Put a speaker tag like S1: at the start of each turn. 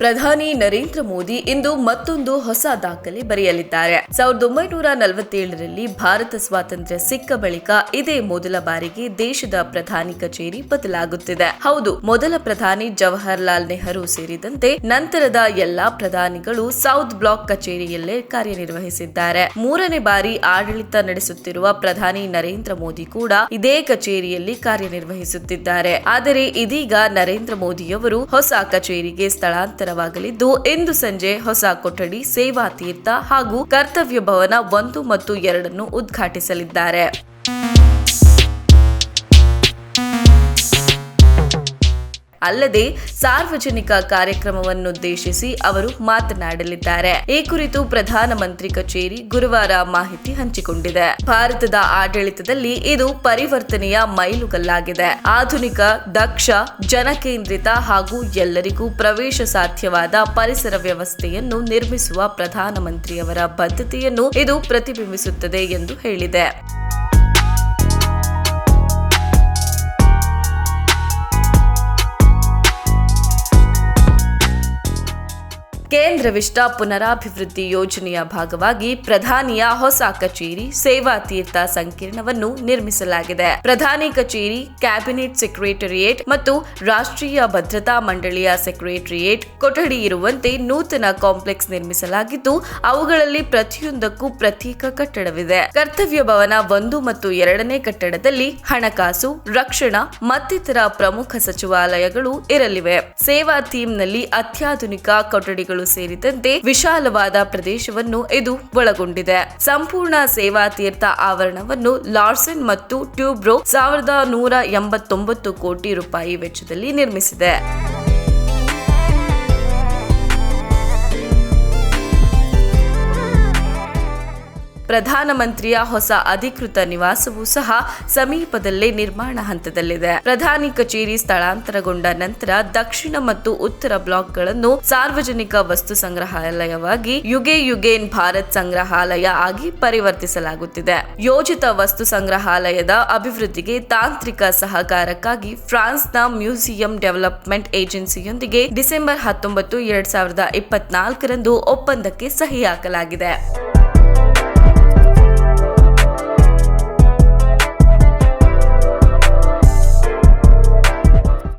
S1: ಪ್ರಧಾನಿ ನರೇಂದ್ರ ಮೋದಿ ಇಂದು ಮತ್ತೊಂದು ಹೊಸ ದಾಖಲೆ ಬರೆಯಲಿದ್ದಾರೆ. ಸಾವಿರದ ಒಂಬೈನೂರ ನಲವತ್ತೇಳರಲ್ಲಿ ಭಾರತ ಸ್ವಾತಂತ್ರ್ಯ ಸಿಕ್ಕ ಬಳಿಕ ಇದೇ ಮೊದಲ ಬಾರಿಗೆ ದೇಶದ ಪ್ರಧಾನಿ ಕಚೇರಿ ಬದಲಾಗುತ್ತಿದೆ. ಹೌದು, ಮೊದಲ ಪ್ರಧಾನಿ ಜವಾಹರ್ಲಾಲ್ ನೆಹರು ಸೇರಿದಂತೆ ನಂತರದ ಎಲ್ಲಾ ಪ್ರಧಾನಿಗಳು ಸೌತ್ ಬ್ಲಾಕ್ ಕಚೇರಿಯಲ್ಲೇ ಕಾರ್ಯನಿರ್ವಹಿಸಿದ್ದಾರೆ. ಮೂರನೇ ಬಾರಿ ಆಡಳಿತ ನಡೆಸುತ್ತಿರುವ ಪ್ರಧಾನಿ ನರೇಂದ್ರ ಮೋದಿ ಕೂಡ ಇದೇ ಕಚೇರಿಯಲ್ಲಿ ಕಾರ್ಯನಿರ್ವಹಿಸುತ್ತಿದ್ದಾರೆ. ಆದರೆ ಇದೀಗ ನರೇಂದ್ರ ಮೋದಿಯವರು ಹೊಸ ಕಚೇರಿಗೆ ಸ್ಥಳಾಂತರವಾಗಲಿದ್ದು ಇಂದು ಸಂಜೆ ಹೊಸ ಕೊಠಡಿ ಸೇವಾ ತೀರ್ಥ ಹಾಗೂ ಕರ್ತವ್ಯ ಭವನ ಒಂದು ಮತ್ತು ಎರಡನ್ನು ಉದ್ಘಾಟಿಸಲಿದ್ದಾರೆ. ಅಲ್ಲದೆ ಸಾರ್ವಜನಿಕ ಕಾರ್ಯಕ್ರಮವನ್ನುದ್ದೇಶಿಸಿ ಅವರು ಮಾತನಾಡಲಿದ್ದಾರೆ. ಈ ಕುರಿತು ಪ್ರಧಾನಮಂತ್ರಿ ಕಚೇರಿ ಗುರುವಾರ ಮಾಹಿತಿ ಹಂಚಿಕೊಂಡಿದೆ. ಭಾರತದ ಆಡಳಿತದಲ್ಲಿ ಇದು ಪರಿವರ್ತನೆಯ ಮೈಲುಗಲ್ಲಾಗಿದೆ. ಆಧುನಿಕ, ದಕ್ಷ, ಜನಕೇಂದ್ರಿತ ಹಾಗೂ ಎಲ್ಲರಿಗೂ ಪ್ರವೇಶ ಸಾಧ್ಯವಾದ ಪರಿಸರ ವ್ಯವಸ್ಥೆಯನ್ನು ನಿರ್ಮಿಸುವ ಪ್ರಧಾನಮಂತ್ರಿಯವರ ಬದ್ಧತೆಯನ್ನು ಇದು ಪ್ರತಿಬಿಂಬಿಸುತ್ತದೆ ಎಂದು ಹೇಳಿದೆ. ಕೇಂದ್ರ ವಿಷ್ಟ ಪುನರಾಭಿವೃದ್ಧಿ ಯೋಜನೆಯ ಭಾಗವಾಗಿ ಪ್ರಧಾನಿಯ ಹೊಸ ಕಚೇರಿ ಸೇವಾ ತೀರ್ಥ ಸಂಕೀರ್ಣವನ್ನು ನಿರ್ಮಿಸಲಾಗಿದೆ. ಪ್ರಧಾನಿ ಕಚೇರಿ, ಕ್ಯಾಬಿನೆಟ್ ಸೆಕ್ರೆಟರಿಯೇಟ್ ಮತ್ತು ರಾಷ್ಟ್ರೀಯ ಭದ್ರತಾ ಮಂಡಳಿಯ ಸೆಕ್ರೆಟರಿಯೇಟ್ ಕೊಠಡಿ ಇರುವಂತೆ ನೂತನ ಕಾಂಪ್ಲೆಕ್ಸ್ ನಿರ್ಮಿಸಲಾಗಿದ್ದು, ಅವುಗಳಲ್ಲಿ ಪ್ರತಿಯೊಂದಕ್ಕೂ ಪ್ರತ್ಯೇಕ ಕಟ್ಟಡವಿದೆ. ಕರ್ತವ್ಯ ಭವನ ಒಂದು ಮತ್ತು ಎರಡನೇ ಕಟ್ಟಡದಲ್ಲಿ ಹಣಕಾಸು, ರಕ್ಷಣಾ, ಮತ್ತಿತರ ಪ್ರಮುಖ ಸಚಿವಾಲಯಗಳು ಇರಲಿವೆ. ಸೇವಾ ಥೀಮ್ನಲ್ಲಿ ಅತ್ಯಾಧುನಿಕ ಕೊಠಡಿಗಳು ಸೇರಿದಂತೆ ವಿಶಾಲವಾದ ಪ್ರದೇಶವನ್ನು ಇದು ಒಳಗೊಂಡಿದೆ. ಸಂಪೂರ್ಣ ಸೇವಾ ತೀರ್ಥ ಆವರಣವನ್ನು ಲಾರ್ಸನ್ ಮತ್ತು ಟ್ಯೂಬ್ರೋ ಸಾವಿರದ ನೂರ ಎಂಬತ್ತೊಂಬತ್ತು ಕೋಟಿ ರೂಪಾಯಿ ವೆಚ್ಚದಲ್ಲಿ ನಿರ್ಮಿಸಿದೆ. ಪ್ರಧಾನಮಂತ್ರಿಯ ಹೊಸ ಅಧಿಕೃತ ನಿವಾಸವೂ ಸಹ ಸಮೀಪದಲ್ಲೇ ನಿರ್ಮಾಣ ಹಂತದಲ್ಲಿದೆ. ಪ್ರಧಾನಿ ಕಚೇರಿ ಸ್ಥಳಾಂತರಗೊಂಡ ನಂತರ ದಕ್ಷಿಣ ಮತ್ತು ಉತ್ತರ ಬ್ಲಾಕ್ಗಳನ್ನು ಸಾರ್ವಜನಿಕ ವಸ್ತು ಸಂಗ್ರಹಾಲಯವಾಗಿ ಯುಗೆ ಯುಗೇನ್ ಭಾರತ್ ಸಂಗ್ರಹಾಲಯ ಆಗಿ ಪರಿವರ್ತಿಸಲಾಗುತ್ತಿದೆ. ಯೋಜಿತ ವಸ್ತು ಸಂಗ್ರಹಾಲಯದ ಅಭಿವೃದ್ಧಿಗೆ ತಾಂತ್ರಿಕ ಸಹಕಾರಕ್ಕಾಗಿ ಫ್ರಾನ್ಸ್ನ ಮ್ಯೂಸಿಯಂ ಡೆವಲಪ್ಮೆಂಟ್ ಏಜೆನ್ಸಿಯೊಂದಿಗೆ ಡಿಸೆಂಬರ್ ಹತ್ತೊಂಬತ್ತು, ಎರಡ್ ಸಾವಿರದ ಇಪ್ಪತ್ನಾಲ್ಕರಂದು ಒಪ್ಪಂದಕ್ಕೆ ಸಹಿ ಹಾಕಲಾಗಿದೆ.